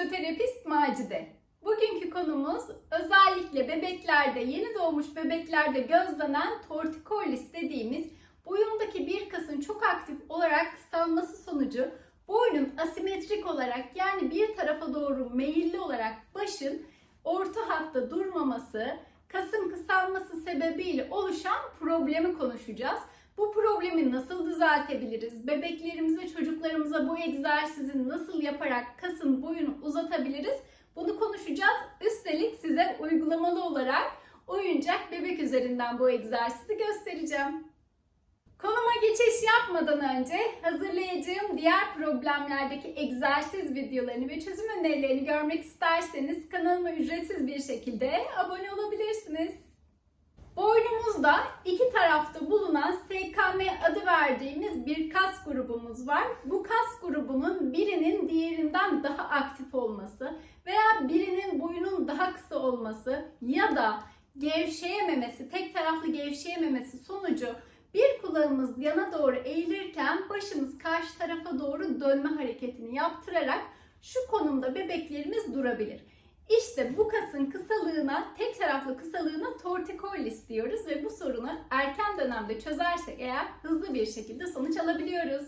fizyoterapist Macide. Bugünkü konumuz özellikle bebeklerde, yeni doğmuş bebeklerde gözlenen tortikollis dediğimiz boyundaki bir kasın çok aktif olarak kısalması sonucu boynun asimetrik olarak yani bir tarafa doğru meyilli olarak başın orta hatta durmaması, kasın kısalması sebebiyle oluşan problemi konuşacağız. Bu problemi nasıl düzeltebiliriz? Bebeklerimize, çocuklarımıza bu egzersizi nasıl yaparak kasın boyunu uzatabiliriz? Bunu konuşacağız. Üstelik size uygulamalı olarak oyuncak bebek üzerinden bu egzersizi göstereceğim. Konuma geçiş yapmadan önce hazırlayacağım diğer problemlerdeki egzersiz videolarını ve çözüm önerilerini görmek isterseniz kanalıma ücretsiz bir şekilde abone olabilirsiniz. Boynumuzda iki tarafta bulunan SKM adı verdiğimiz bir kas grubumuz var. Bu kas grubunun birinin diğerinden daha aktif olması veya birinin boyunun daha kısa olması ya da gevşeyememesi, tek taraflı gevşeyememesi sonucu bir kulağımız yana doğru eğilirken başımız karşı tarafa doğru dönme hareketini yaptırarak şu konumda bebeklerimiz durabilir. İşte bu kasın kısalığına, tek taraflı kısalığına tortikollis diyoruz ve bu sorunu erken dönemde çözersek eğer hızlı bir şekilde sonuç alabiliyoruz.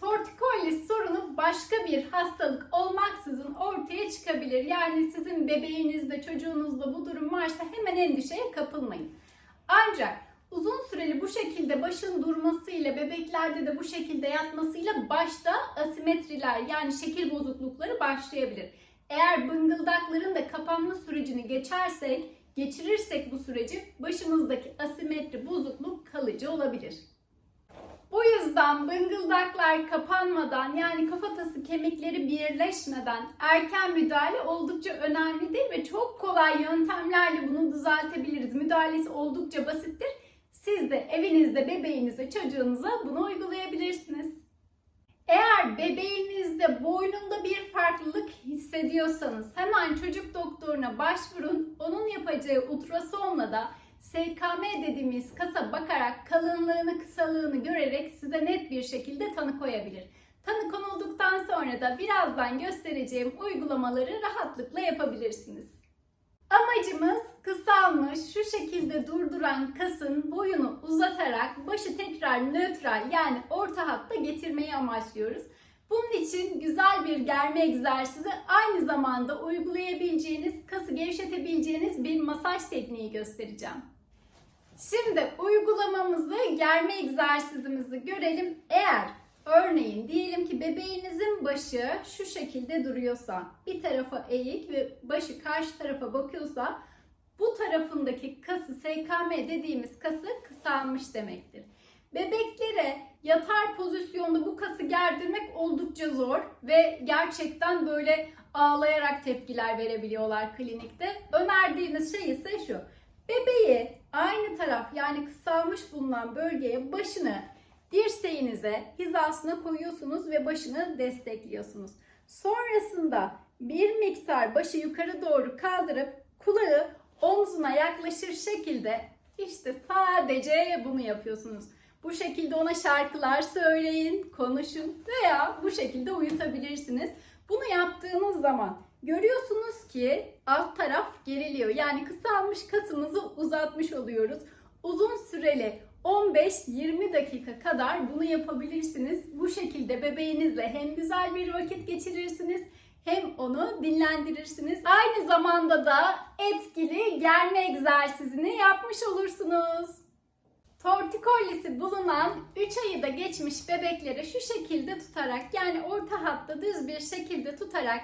Tortikollis sorunu başka bir hastalık olmaksızın ortaya çıkabilir. Yani sizin bebeğinizde, çocuğunuzda bu durum varsa hemen endişeye kapılmayın. Ancak uzun süreli bu şekilde başın durmasıyla, bebeklerde de bu şekilde yatmasıyla başta asimetriler yani şekil bozuklukları başlayabilir. Eğer bıngıldakların da kapanma sürecini geçersek, geçirirsek bu süreci başımızdaki asimetri bozukluk kalıcı olabilir. Bu yüzden bıngıldaklar kapanmadan yani kafatası kemikleri birleşmeden erken müdahale oldukça önemlidir ve çok kolay yöntemlerle bunu düzeltebiliriz. Müdahalesi oldukça basittir. Siz de evinizde bebeğinize, çocuğunuza bunu uygulayabilirsiniz. Eğer bebeğinizde boynunda bir farklılık hissediyorsanız hemen çocuk doktoruna başvurun. Onun yapacağı ultrasonla da SKM dediğimiz kasa bakarak kalınlığını, kısalığını görerek size net bir şekilde tanı koyabilir. Tanı konulduktan sonra da birazdan göstereceğim uygulamaları rahatlıkla yapabilirsiniz. Amacımız kısalmış, şu şekilde durduran kasın boyunu uzatarak başı tekrar nötral yani orta hatta getirmeyi amaçlıyoruz. Bunun için güzel bir germe egzersizi aynı zamanda uygulayabileceğiniz, kası gevşetebileceğiniz bir masaj tekniği göstereceğim. Şimdi uygulamamızı, germe egzersizimizi görelim. Eğer örneğin diyelim ki bebeğinizin başı şu şekilde duruyorsa, bir tarafa eğik ve başı karşı tarafa bakıyorsa bu tarafındaki kası SKM dediğimiz kası kısalmış demektir. Bebeklere yatar pozisyonda bu kası gerdirmek oldukça zor ve gerçekten böyle ağlayarak tepkiler verebiliyorlar klinikte. Önerdiğimiz şey ise şu. Bebeği aynı taraf yani kısalmış bulunan bölgeye başını dirseğinize hizasına koyuyorsunuz ve başını destekliyorsunuz. Sonrasında bir miktar başı yukarı doğru kaldırıp kulağı omzuna yaklaşır şekilde işte sadece bunu yapıyorsunuz. Bu şekilde ona şarkılar söyleyin, konuşun veya bu şekilde uyutabilirsiniz. Bunu yaptığınız zaman görüyorsunuz ki alt taraf geriliyor. Yani kısalmış kasımızı uzatmış oluyoruz. Uzun süreli 15-20 dakika kadar bunu yapabilirsiniz. Bu şekilde bebeğinizle hem güzel bir vakit geçirirsiniz hem onu dinlendirirsiniz. Aynı zamanda da etkili germe egzersizini yapmış olursunuz. Tortikollisi bulunan 3 ayı da geçmiş bebeklere şu şekilde tutarak yani orta hatta düz bir şekilde tutarak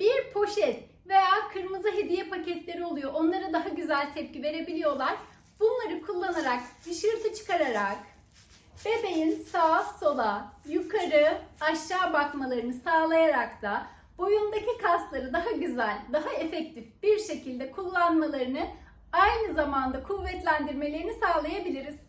bir poşet veya kırmızı hediye paketleri oluyor. Onlara daha güzel tepki verebiliyorlar. Bunları kullanarak, hışırtı çıkararak bebeğin sağa sola, yukarı, aşağı bakmalarını sağlayarak da boyundaki kasları daha güzel, daha efektif bir şekilde kullanmalarını aynı zamanda kuvvetlendirmelerini sağlayabiliriz.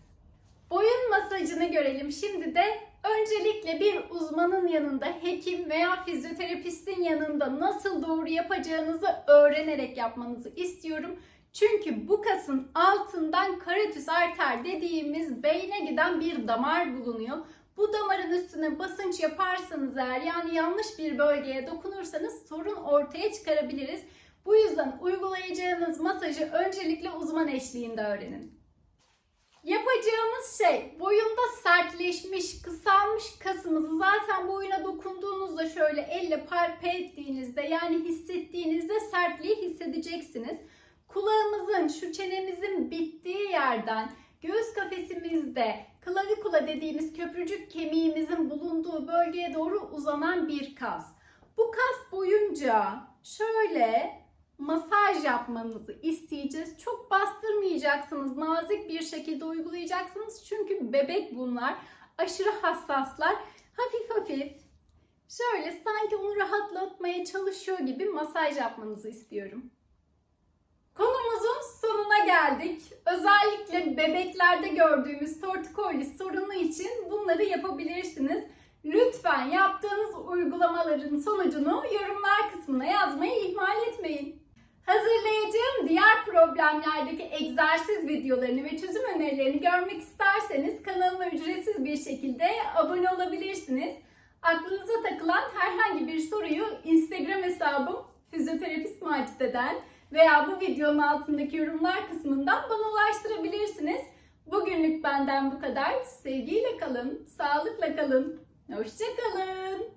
Masajını görelim. Şimdi de öncelikle bir uzmanın yanında, hekim veya fizyoterapistin yanında nasıl doğru yapacağınızı öğrenerek yapmanızı istiyorum. Çünkü bu kasın altından karotis arter dediğimiz beyne giden bir damar bulunuyor. Bu damarın üstüne basınç yaparsanız eğer yani yanlış bir bölgeye dokunursanız sorun ortaya çıkarabiliriz. Bu yüzden uygulayacağınız masajı öncelikle uzman eşliğinde öğrenin. Yapacağımız şey boyunda sertleşmiş, kısalmış kasımızı zaten boyuna dokunduğunuzda şöyle elle palpe ettiğinizde yani hissettiğinizde sertliği hissedeceksiniz. Kulağımızın, şu çenemizin bittiği yerden göğüs kafesimizde klavikula dediğimiz köprücük kemiğimizin bulunduğu bölgeye doğru uzanan bir kas. Bu kas boyunca şöyle masaj yapmanızı isteyeceğiz. Çok bastırmayacaksınız. Nazik bir şekilde uygulayacaksınız. Çünkü bebek bunlar. Aşırı hassaslar. Hafif hafif şöyle sanki onu rahatlatmaya çalışıyor gibi masaj yapmanızı istiyorum. Konumuzun sonuna geldik. Özellikle bebeklerde gördüğümüz tortikolis sorunu için bunları yapabilirsiniz. Lütfen yaptığınız uygulamaların sonucunu yorumlar kısmına yazmayı ihmal etmeyin. Hazırlayacağım diğer problemlerdeki egzersiz videolarını ve çözüm önerilerini görmek isterseniz kanalıma ücretsiz bir şekilde abone olabilirsiniz. Aklınıza takılan herhangi bir soruyu Instagram hesabım fizyoterapist Macide'den veya bu videonun altındaki yorumlar kısmından bana ulaştırabilirsiniz. Bugünlük benden bu kadar. Sevgiyle kalın, sağlıkla kalın. Hoşçakalın.